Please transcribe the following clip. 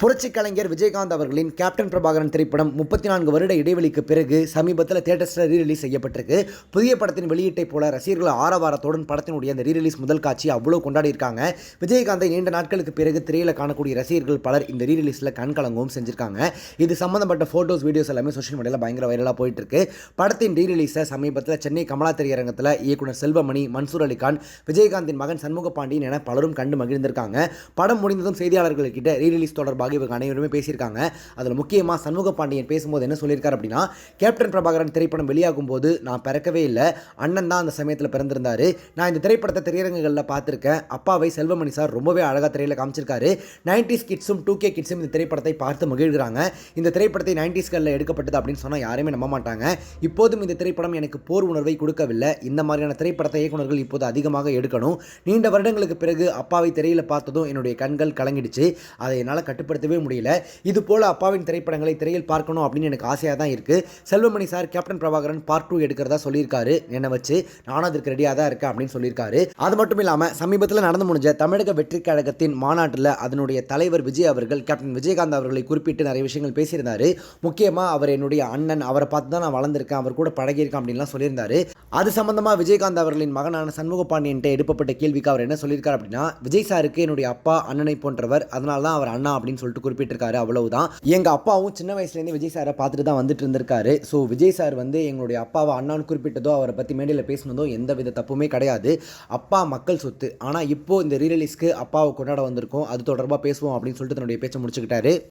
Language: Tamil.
புரட்சி கலைஞர் விஜயகாந்த் அவர்களின் கேப்டன் பிரபாகரன் திரைப்படம் முப்பத்தி நான்கு வருட இடைவெளிக்கு பிறகு சமீபத்தில் தேட்டர்ஸில் ரீரிலீஸ் செய்யப்பட்டிருக்கு. புதிய படத்தின் வெளியீட்டை போல ரசிகர்கள் ஆரவாரத்துடன் படத்தினுடைய அந்த ரீரிலீஸ் முதல் காட்சி அவ்வளோ கொண்டாடி இருக்காங்க விஜயகாந்தை நீண்ட நாட்களுக்கு பிறகு திரையில் காணக்கூடிய ரசிகர்கள் பலர் இந்த ரீரிலீஸில் கண்கலங்கவும் செஞ்சிருக்காங்க. இது சம்பந்தப்பட்ட ஃபோட்டோஸ் வீடியோஸ் எல்லாமே சோஷியல் மீடியாவில் பயங்கர வைரலாக போயிட்டு இருக்கு படத்தின் ரீரிலீஸை சமீபத்தில் சென்னை கமலா திரையரங்கத்தில் இயக்குனர் செல்வமணி மன்சூர் அலிகான் விஜயகாந்தின் மகன் சண்முக பாண்டியன் என பலரும் கண்டு மகிழ்ந்திருக்காங்க. படம் முடிந்ததும் செய்தியாளர்கள்கிட்ட ரீரிலீஸ் தொடர்பாக இவங்க அனைவருமே பேசியிருக்காங்க. அதில் முக்கியமாக சண்முக பாண்டியன் பேசும்போது என்ன சொல்லியிருக்காரு அப்படின்னா கேப்டன் பிரபாகரன் திரைப்படம் வெளியாகும் போது நான் பிறக்கவே இல்லை. அண்ணன் தான் அந்த சமயத்தில் பிறந்திருந்தார். நான் இந்த திரைப்படத்தை திரையரங்குகளில் பார்த்துருக்கேன். அப்பாவை செல்வமணி சார் ரொம்பவே அழகாக திரையில் காமிச்சிருக்காரு. நைன்டிஸ் கிட்ஸும் டூ கே கிட்ஸும் இந்த திரைப்படத்தை பார்த்து மகிழ்கிறாங்க. இந்த திரைப்படத்தை நைன்டிஸ்களில் எடுக்கப்பட்டது அப்படின்னு சொன்னால் யாருமே நம்ப மாட்டாங்க. இப்போதும் இந்த திரைப்படம் எனக்கு போர் உணர்வை கொடுக்கவில்லை. இந்த மாதிரியான திரைப்படத்தை இயக்குநர்கள் இப்போது அதிகமாக எடுக்கணும். நீண்ட வருடங்களுக்கு பிறகு அப்பாவை திரையில் பார்த்ததும் என்னுடைய கண்கள் கலங்கிடுச்சு. அதை என்னால் கட்டுப்படுத்தவே முடியல. இது போல அப்பாவின் திரைப்படங்களை திரையில் பார்க்கணும் அப்படின்னு எனக்கு ஆசையாக தான் இருக்குது Selvamani sir captain Prabhakaran part two எடுக்கிறதா சொல்லியிருக்காரு. என்னை வச்சு நானும் அதற்கு ரெடியாக தான் இருக்கேன் அப்படின்னு சொல்லியிருக்காரு. அது மட்டும் இல்லாமல் சமீபத்தில் நடந்து முடிஞ்ச தமிழக வெற்றி கழகத்தின் மாநாட்டில் அதனுடைய தலைவர் விஜய் அவர்கள் கேப்டன் விஜயகாந்த் அவர்களை குறிப்பிட்டு நிறைய விஷயங்கள் பேசியிருந்தார். முக்கியமாக அவர் என்னுடைய அண்ணன் அவரை பார்த்து தான் நான் வளர்ந்துருக்கேன் அவர் கூட பழகியிருக்கேன் அப்படின்லாம் சொல்லியிருந்தார். அது சம்மந்தமாக விஜயகாந்த் அவர்களின் மகனான சண்முக பாண்டியன்ட்ட எடுப்பப்பட்ட கேள்விக்கு அவர் என்ன சொல்லியிருக்கார் அப்படின்னா விஜய் சாருக்கு என்னுடைய அப்பா அண்ணனை போன்றவர் அதனால தான் அவர் அண்ணா அப்படின்னு சொல்லிட்டு குறிப்பிட்டிருக்காரு அவ்வளவுதான். எங்கள் அப்பாவும் சின்ன வயசுலேருந்து விஜய் சாரை பார்த்துட்டு தான் வந்துட்டு இருந்திருக்காரு. ஸோ விஜய் சார் வந்து எங்களுடைய அப்பாவை அண்ணான்னு குறிப்பிட்டதோ அவரை பற்றி மேடையில் பேசினதோ எந்த வித தப்புமே கிடையாது. அப்பா மக்கள் சொத்து. ஆனால் இப்போ இந்த ரீரிலீஸ்க்கு அப்பாவை கொண்டாட வந்திருக்கோம். அது தொடர்பாக பேசுவோம் அப்படின்னு சொல்லிட்டு தன்னுடைய பேச்சை முடிச்சுக்கிட்டாரு.